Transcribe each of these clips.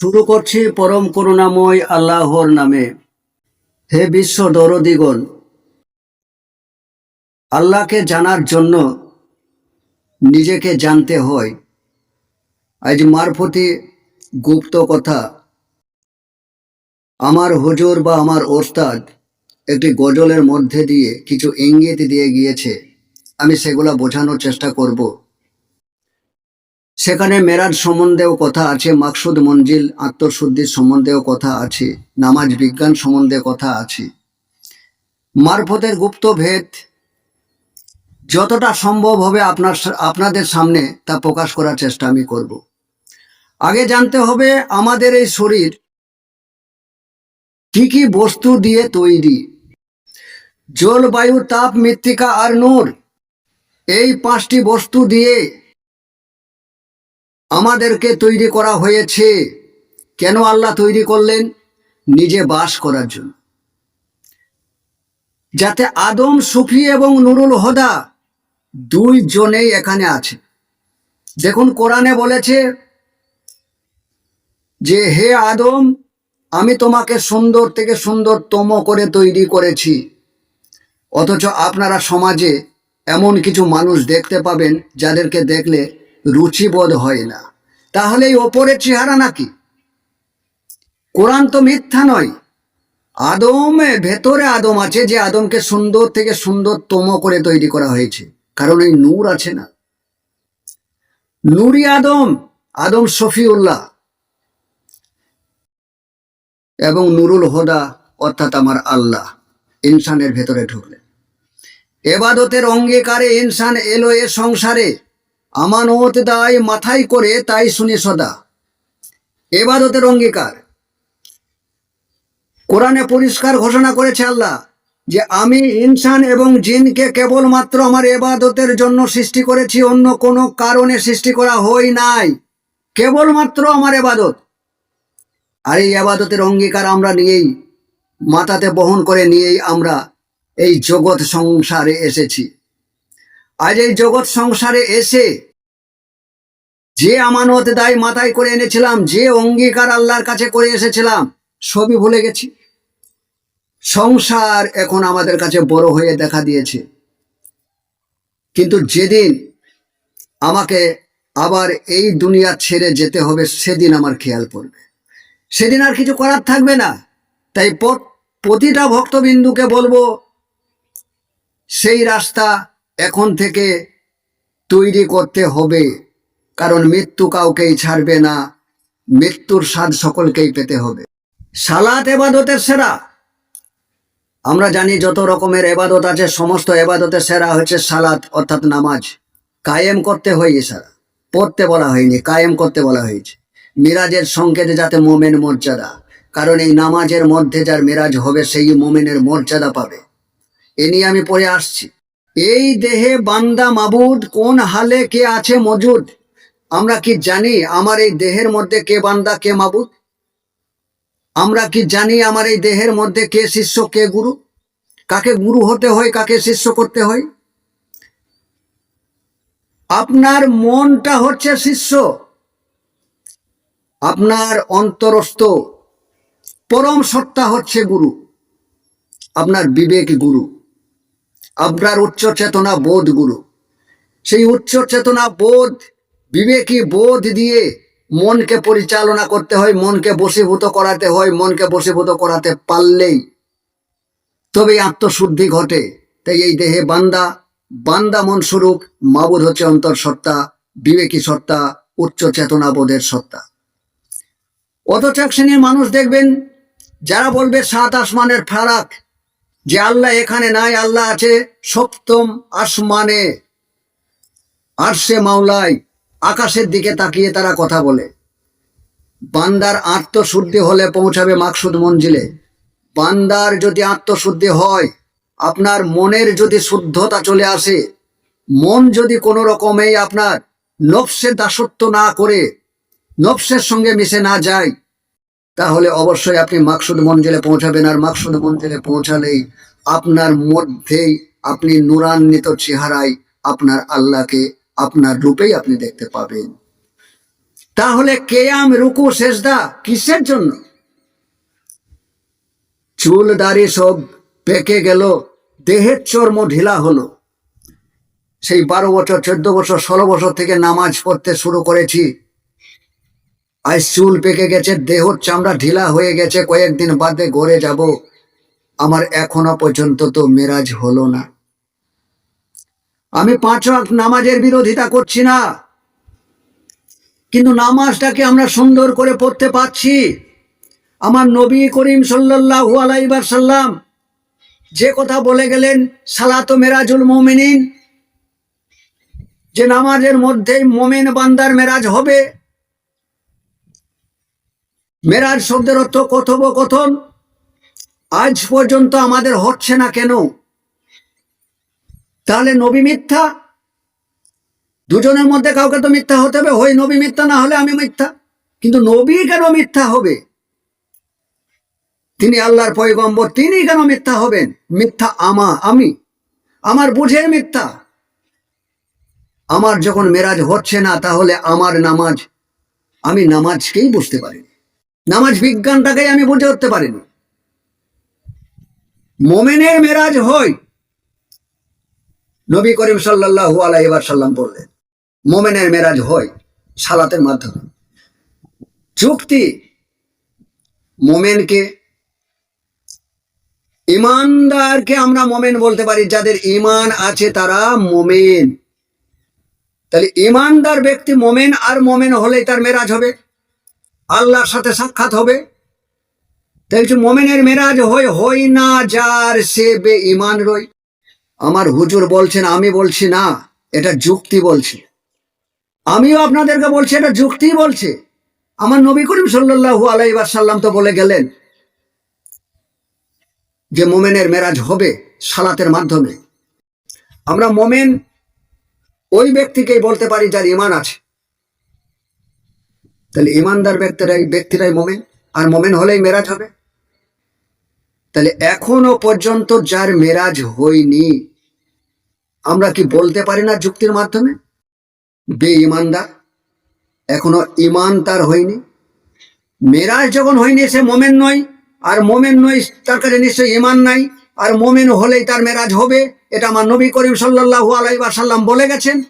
শুরু করছি পরম করুণাময় আল্লাহর নামে। হে বিশ্ব দরদিগণ, আল্লাহকে জানার জন্য নিজেকে জানতে হয়। আজ মারফতি গুপ্ত কথা। আমার হুজুর বা আমার ওস্তাদ একটি গজলের মধ্যে দিয়ে কিছু ইঙ্গিত দিয়ে গিয়েছে। আমি সেগুলা বোঝানোর চেষ্টা করব। সেখানে মেরাজ সম্বন্ধেও কথা আছে, মাকসুদ মঞ্জিল আত্মশুদ্ধির সম্বন্ধেও কথা আছে, নামাজ বিজ্ঞান সম্বন্ধে কথা আছে। মারফতের গুপ্ত ভেদ যতটা সম্ভব হবে আপনার আপনাদের সামনে তা প্রকাশ করার চেষ্টা আমি করব। আগে জানতে হবে আমাদের এই শরীর কি কি বস্তু দিয়ে তৈরি। জল বায়ু তাপ, মৃত্তিকা আর নূর, এই পাঁচটি বস্তু দিয়ে আমাদেরকে তৈরি করা হয়েছে। কেন আল্লাহ তৈরি করলেন? নিজে বাস করার জন্য। যাতে আদম সুফি এবং নুরুল হদা দুই জনেই এখানে আছে। দেখুন, কোরআনে বলেছে যে, হে আদম, আমি তোমাকে সুন্দর থেকে সুন্দরতম করে তৈরি করেছি। অথচ আপনারা সমাজে এমন কিছু মানুষ দেখতে পাবেন যাদেরকে দেখলে রুচিবোধ হয় না। তাহলে এই ওপরের চেহারা নাকি? কোরআন তো মিথ্যা নয়। আদমে ভেতরে আদম আছে যে আদমকে সুন্দর থেকে সুন্দর সুন্দরতম করে তৈরি করা হয়েছে। কারণ এই নূর আছে না। নুরি আদম আদম শফিউল্লাহ এবং নুরুল হোদা অর্থাৎ আমার আল্লাহ ইনসানের ভেতরে ঢুকলেন। এবাদতের অঙ্গীকারে ইনসান এলো এ সংসারে। আমানত দায় মাথায় করে তাই শুনি সদা। এবাদতের অঙ্গীকার। কোরআনে পরিষ্কার ঘোষণা করেছে আল্লাহ যে, আমি ইনসান এবং জিনকে কেবলমাত্র আমার এবাদতের জন্য সৃষ্টি করেছি, অন্য কোনো কারণে সৃষ্টি করা হই নাই। কেবলমাত্র আমার এবাদত। আর এই আবাদতের অঙ্গীকার আমরা নিয়েই, মাথাতে বহন করে নিয়েই আমরা এই জগৎ সংসারে এসেছি। আজ এই জগৎ সংসারে এসে যে আমানত দায় মাথায় করে এনেছিলাম, যে অঙ্গীকার আল্লাহর কাছে করে এসেছিলাম, সবই ভুলে গেছি। সংসার এখন আমাদের কাছে বড় হয়ে দেখা দিয়েছে। কিন্তু যেদিন আমাকে আবার এই দুনিয়া ছেড়ে যেতে হবে, সেদিন আমার খেয়াল পড়বে। সেদিন আর কিছু করার থাকবে না। তাই প্রতিটা ভক্তবিন্দুকে বলব, সেই রাস্তা এখন থেকে তৈরি করতে হবে। কারণ মৃত্যু কাউকেই ছাড়বে না। মৃত্যুর স্বাদ সকলকেই পেতে হবে। সালাত এবাদতের সেরা। আমরা জানি যত রকমের এবাদত আছে, সমস্ত এবাদতের সেরা হচ্ছে সালাত, অর্থাৎ নামাজ। কায়েম করতে হয় সারা। পড়তে বলা হয়নি, কায়েম করতে বলা হয়েছে। মিরাজের সংকেতে যাতে মোমেন মর্যাদা। কারণ এই নামাজের মধ্যে যার মিরাজ হবে, সেই মোমেনের মর্যাদা পাবে। এ নিয়ে আমি পড়ে আসছি। এই দেহে বান্দা মাবুদ কোন হালে কে আছে মজুদ? আমরা কি জানি আমার এই দেহের মধ্যে কে বান্দা, কে মাবুদ? আমরা কি জানি আমার এই দেহের মধ্যে কে শিষ্য, কে গুরু? কাকে গুরু হতে হয়, কাকে শিষ্য করতে হয়? আপনার মনটা হচ্ছে শিষ্য। আপনার অন্তরস্থ। পরম সত্তা হচ্ছে গুরু। আপনার বিবেক গুরু। আপনার উচ্চ চেতনা বোধ গুরু। সেই উচ্চ চেতনা বোধ বিবেকী বোধ দিয়ে মনকে পরিচালনা করতে হয়, মনকে বশীভূত করাতে হয়, মনকে বশীভূত করাতে পারলেই তবেই আত্মশুদ্ধি ঘটে। তাই এই দেহে বান্দা বান্দা মন স্বরূপ, মাবুদ হচ্ছে অন্তর সত্তা, বিবেকী সত্তা, উচ্চ চেতনা বোধের সত্তা। অথচ এক শ্রেণির মানুষ দেখবেন, যারা বলবে সাত আসমানের ফারাক, যে আল্লাহ এখানে নাই, আল্লাহ আছে সপ্তম আসমানে, আরশে মাওলায় আকাশের দিকে তাকিয়ে তারা কথা বলে। বান্দার আত্মশুদ্ধি হলে পৌঁছাবে মাকসুদ মঞ্জিলে। বান্দার যদি আত্মশুদ্ধি হয়, আপনার মনের যদি শুদ্ধতা চলে আসে, মন যদি কোনো রকমেই আপনার নফসের দাসত্ব না করে, নফসের সঙ্গে মিশে না যায়, তাহলে অবশ্যই আপনি মাকসুদ মঞ্জিলে পৌঁছাবেন আর মাকসুদ মঞ্জিলে পৌঁছালেই আপনার মধ্যেই আপনি নুরান্বিত চেহারায় আপনার আল্লাহকে আপনার রূপেই আপনি দেখতে পাবেন। তাহলে কেয়াম, রুকু শেষদা কিসের জন্য? চুল, দাড়ি সব পেকে গেল, দেহের চর্ম ঢিলা হলো। সেই বারো বছর, চোদ্দ বছর, ষোলো বছর থেকে নামাজ পড়তে শুরু করেছি। আজ চুল পেকে গেছে দেহ চামড়া ঢিলা হয়ে গেছে, কয়েকদিন বাদে গড়ে যাব। আমার এখনও পর্যন্ত তো মেরাজ হলো না। আমি পাঁচ ওয়াক্ত নামাজের বিরোধিতা করছি না। কিন্তু নামাজটাকে আমরা সুন্দর করে পড়তে পারছি। আমার নবী করিম সাল্লাল্লাহু আলাইহি সাল্লাম যে কথা বলে গেলেন, সালাতো মেরাজুল মুমিনিন, যে নামাজের মধ্যেই মোমেন বান্দার মেরাজ হবে। মেরাজ শব্দের অর্থ কথোপকথন। আজ পর্যন্ত আমাদের হচ্ছে না কেন? তাহলে নবী মিথ্যা? দুজনের মধ্যে কাউকে তো মিথ্যা হতে হবে। হয় নবী মিথ্যা না হলে আমি মিথ্যা। কিন্তু নবী কেন মিথ্যা হবে? তিনি আল্লাহর পয়গম্বর, তিনি কেন মিথ্যা হবেন? মিথ্যা আমা, আমি। আমার বুঝে মিথ্যা। আমার যখন মেরাজ হচ্ছে না, তাহলে আমার নামাজ, আমি নামাজকেই বুঝতে পারিনি। নামাজ বিজ্ঞানটাকেই আমি বুঝে উঠতে পারিনি। মোমেনের মেরাজ হয় নবী করিম সাল্লাহ আলাইবার সাল্লাম বললেন, মোমেনের মেরাজ হয় সালাতের মাধ্যমে। চুক্তি মোমেনকে, ইমানদারকে আমরা মোমেন বলতে পারি, যাদের ইমান আছে তারা মোমেন। তাহলে ইমানদার ব্যক্তি মোমেন আর মোমেন হলেই তার মেরাজ হবে, আল্লাহর সাথে সাক্ষাৎ হবে। তাই মোমেনের মেরাজ হয়, হই না যার সে বে ইমান রই আমার হুজুর বলছেন, আমি বলছি, না, এটা যুক্তি বলছি। আমিও আপনাদেরকে বলছি, এটা যুক্তি বলছে। আমার নবী করিম সাল্লাল্লাহু আলাইহি সাল্লাম তো বলে গেলেন যে, মোমেনের মেরাজ হবে সালাতের মাধ্যমে। আমরা মোমেন ওই ব্যক্তিকেই বলতে পারি যার ইমান আছে। তাহলে ইমানদার ব্যক্তিরাই ব্যক্তিরাই মোমেন, আর মোমেন হলেই মেরাজ হবে। তাহলে এখনও পর্যন্ত যার মেরাজ হয়নি আমরা কি বলতে পারি না যুক্তির মাধ্যমে? বে ইমানদার এখনও ইমান তার হয়নি। মেরাজ যখন হয়নি, সে মোমেন নয়। আর মোমেন নয়, তার কাছে নিশ্চয়ই ইমান নাই। আর মোমেন হলেই তার মেরাজ হবে, এটা আমার নবী করিম সাল্লাহু আলাইহি সাল্লাম বলে গেছেন।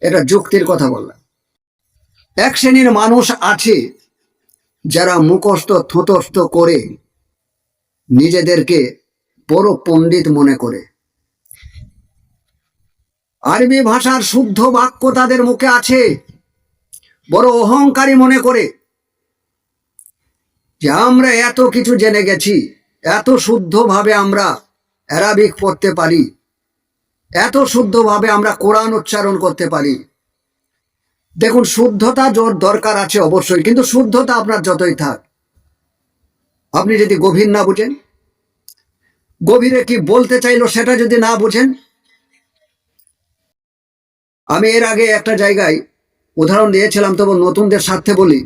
এটা যুক্তির কথা বললাম। এক শ্রেণির মানুষ আছে, যারা মুখস্থ, থতস্থ করে নিজেদেরকে বড় পণ্ডিত মনে করে। আরবি ভাষার শুদ্ধ বাক্য তাদের মুখে আছে। বড় অহংকারী মনে করে যে আমরা এত কিছু জেনে গেছি, এত শুদ্ধভাবে আমরা অ্যারাবিক পড়তে পারি, এত শুদ্ধভাবে আমরা কোরআন উচ্চারণ করতে পারি। দেখুন, শুদ্ধতা জোর দরকার আছে অবশ্যই, কিন্তু শুদ্ধতা আপনার যতই থাক। আপনি যদি গভীর না বুঝেন, গভীরে কি বলতে চাইলো সেটা যদি না বুঝেন আমি এর আগে একটা জায়গায় উদাহরণ দিয়েছিলাম, তবু নতুনদের স্বার্থে বলি।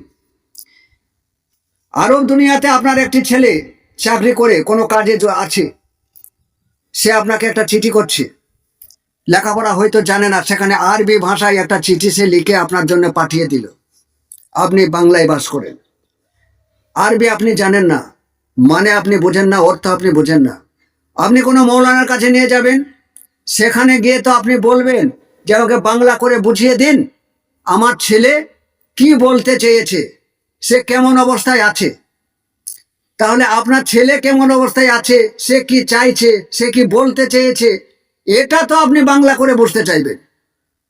আরব দুনিয়াতে আপনার একটি ছেলে চাকরি করে, কোনো কাজে আছে, সে আপনাকে একটা চিঠি করছে। লেখাপড়া হয়তো জানে না, সেখানে আরবি ভাষায় একটা চিঠি সে লিখে আপনার জন্য পাঠিয়ে দিল। আপনি বাংলায় বাস করেন। আরবি আপনি জানেন না মানে আপনি বোঝেন না, অর্থ আপনি বোঝেন না। আপনি কোনো মৌলানার কাছে নিয়ে যাবেন? সেখানে গিয়ে তো আপনি বলবেন যে আমাকে বাংলা করে বুঝিয়ে দিন, আমার ছেলে কি বলতে চেয়েছে, সে কেমন অবস্থায় আছে? তাহলে আপনার ছেলে কেমন অবস্থায় আছে, সে কি চাইছে, সে কি বলতে চেয়েছে, এটা তো আপনি বাংলা করে বুঝতে চাইবেন।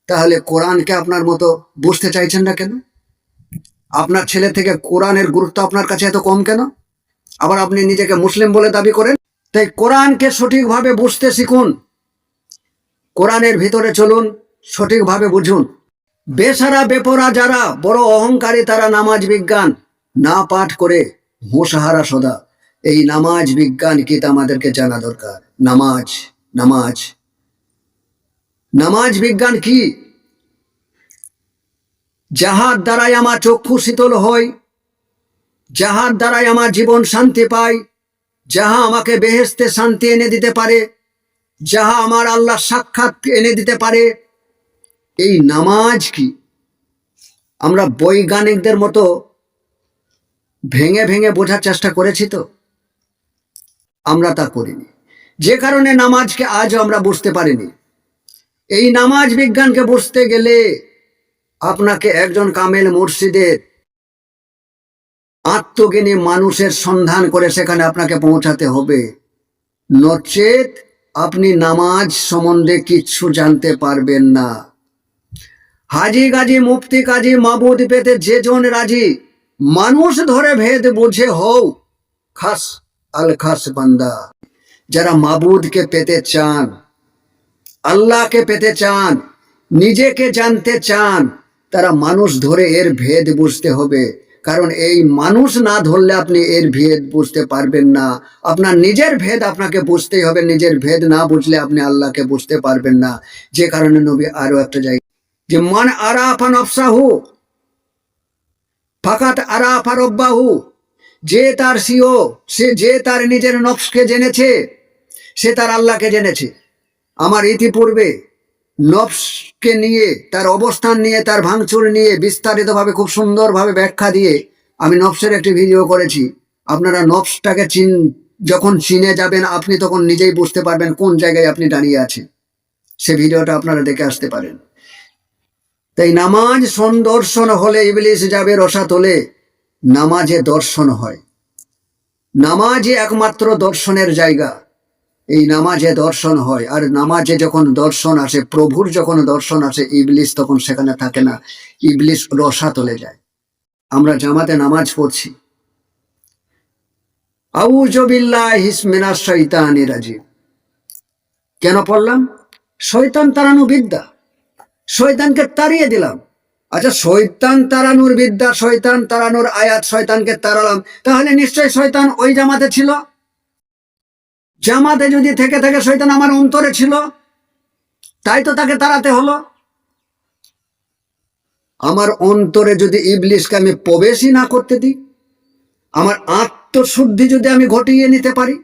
তাহলে কোরআনকে আপনার মতো বুঝতে চাইছেন না কেন? আপনার ছেলে থেকে কোরআনের গুরুত্ব আপনার কাছে এত কম কেন? আবার আপনি নিজেকে মুসলিম বলে দাবি করেন? তাই কোরআনকে সঠিকভাবে বুঝতে শিখুন। কোরআনের ভিতরে চলুন সঠিকভাবে বুঝুন। বেসারা বেপরা যারা, বড় অহংকারী তারা নামাজ বিজ্ঞান না পাঠ করে হোসাহারা সদা। এই নামাজ বিজ্ঞান কি আমাদেরকে জানা দরকার। নামাজ নামাজ। নামাজ বিজ্ঞান কি? যাহার দ্বারাই আমার চক্ষু শীতল হয়, যাহার দ্বারাই আমার জীবন শান্তি পায়, যাহা আমাকে বেহেস্তে শান্তি এনে দিতে পারে, যাহা আমার আল্লাহ সাক্ষাৎ এনে দিতে পারে এই নামাজ কি? আমরা বৈজ্ঞানিকদের মতো ভেঙে ভেঙে বোঝার চেষ্টা করেছি তো। আমরা তা করিনি। যে কারণে নামাজকে আজও আমরা বুঝতে পারিনি। এই নামাজ বিজ্ঞানকে বুঝতে গেলে আপনাকে একজন কামেল মুর্শিদের আত্মজ্ঞানী মানুষের সন্ধান করে সেখানে আপনাকে পৌঁছাতে হবে। নচেত আপনি নামাজ সম্বন্ধে কিচ্ছু জানতে পারবেন না। হাজি গাজি, মুফতি কাজী মাবুদ পেতে যেজন রাজি, মানুষ ধরে ভেদ বুঝে হও। খাস আল খাস বান্দা, যারা মাবুদকে পেতে চান, আল্লাহকে পেতে চান, নিজেকে জানতে চান, তারা মানুষ ধরে এর ভেদ বুঝতে হবে। কারণ এই মানুষ না ধরলে আপনি এর ভেদ বুঝতে পারবেন না। আপনার নিজের ভেদ আপনাকে বুঝতেই হবে, নিজের ভেদ না বুঝলে আপনি আল্লাহকে বুঝতে পারবেন না। যে কারণে নবী আরও একটা জায়গা যে মান আরাফা নফসাহু, ফাকাত আরাফা রব্বাহু, যে তার সিও, সে যে তার নিজের নফসকে জেনেছে, সে তার আল্লাহকে জেনেছে। আমার ইতিপূর্বে নফসকে নিয়ে, তার অবস্থান নিয়ে, তার ভাঙচুর নিয়ে বিস্তারিতভাবে খুব সুন্দরভাবে ব্যাখ্যা দিয়ে আমি নফসের একটি ভিডিও করেছি। আপনারা নফসটাকে চিন, যখন চিনে যাবেন, আপনি তখন নিজেই বুঝতে পারবেন কোন জায়গায় আপনি দাঁড়িয়ে আছেন। সে ভিডিওটা আপনারা দেখে আসতে পারেন। তাই নামাজ সন্দর্শন হলে ইবলিস যাবে রসাতলে নামাজে দর্শন হয়। নামাজই একমাত্র দর্শনের জায়গা, এই নামাজে দর্শন হয়। আর নামাজে যখন দর্শন আসে, প্রভুর যখন দর্শন আসে, ইবলিস তখন সেখানে থাকে না, ইবলিস রসাতলে যায়। আমরা জামাতে নামাজ পড়ছি। আউজবিল্লাহ হিসমিনা শৈতানি কেন পড়লাম? শৈতান তারানু বিদ্যা। শয়তানকে তাড়িয়ে দিলাম। আচ্ছা শয়তান তাড়ানোর বিদ্যা, শয়তান তাড়ানোর আয়াত, শয়তানকে তাড়ালাম, তাহলে নিশ্চয় শয়তান ওই জামাতে ছিল? জামাতে যদি থেকে থেকে শয়তান আমার অন্তরে ছিল, তাই তো তাকে তাড়াতে হলো। আমার অন্তরে যদি ইবলিশকে আমি প্রবেশই না করতে দিই, আমার আত্মশুদ্ধি যদি আমি ঘটিয়ে নিতে পারি,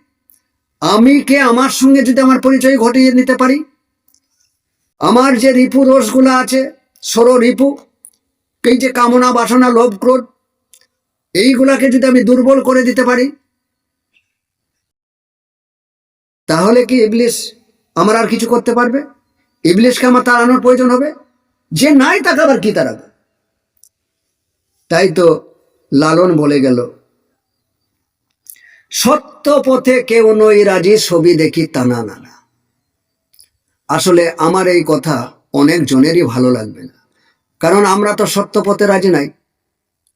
আমি কে আমার সঙ্গে যদি আমার পরিচয় ঘটিয়ে নিতে পারি আমার যে রিপু রোষগুলো আছে, সর রিপু, এই যে কামনা বাসনা, লোভ ক্রোধ, এইগুলাকে যদি আমি দুর্বল করে দিতে পারি, তাহলে কি ইবলিশ আমার আর কিছু করতে পারবে? ইবলিশকে আমার তাড়ানোর প্রয়োজন হবে? যে নাই তাকে আবার কি তাড়াবে? তাই তো লালন বলে গেল। সত্য পথে কেউ নই রাজি, ছবি দেখি টানা নানা। আসলে আমার এই কথা অনেক জনেরই ভালো লাগবে না। কারণ আমরা তো সত্য পথে রাজি নাই।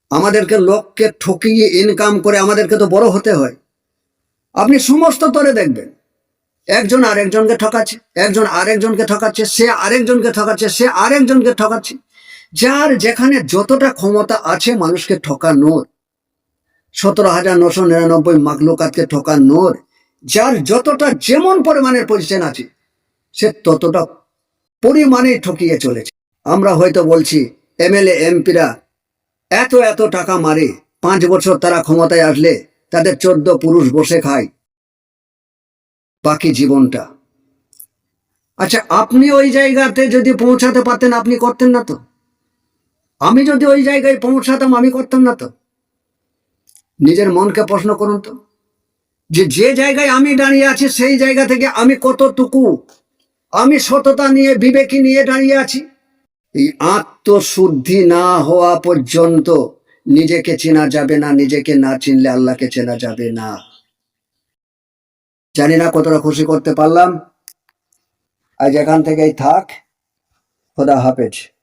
আমাদেরকে লোককে ঠকিয়ে ইনকাম করে আমাদেরকে তো বড় হতে হয়। আপনি সমস্ত তরে দেখবেন। একজন আরেকজনকে ঠকাচ্ছে, একজন আরেকজনকে ঠকাচ্ছে, সে আরেকজনকে ঠকাচ্ছে, সে আরেকজনকে ঠকাচ্ছে। যার যেখানে যতটা ক্ষমতা আছে মানুষকে ঠকানোর, সতেরো হাজার নশো নিরানব্বই মাকলুকাতকে ঠকানোর, যার যতটা যেমন পরিমাণের পজিশন আছে সে ততটা পরিমাণে ঠকিয়ে চলেছে। আমরা হয়তো বলছি, এমএলএ, এমপিরা এত এত টাকা মারে, পাঁচ বছর তারা ক্ষমতায় আসলে তাদের চোদ্দ পুরুষ বসে খায় বাকি জীবনটা। আচ্ছা আপনি ওই জায়গাতে যদি পৌঁছাতে পারতেন, আপনি করতেন না তো? আমি যদি ওই জায়গায় পৌঁছাতাম, আমি করতাম না তো? নিজের মনকে প্রশ্ন করুন তো। যে যে জায়গায় আমি দাঁড়িয়ে আছি, সেই জায়গা থেকে আমি কতটুকু আমি সততা নিয়ে, বিবেকী নিয়ে দাঁড়িয়ে আছি। এই আত্মশুদ্ধি না হওয়া পর্যন্ত নিজেকে চেনা যাবে না, নিজেকে না চিনলে আল্লাহকে চেনা যাবে না। জানি না কতটা খুশি করতে পারলাম। আজ এখান থেকেই থাক। খোদা হাফেজ।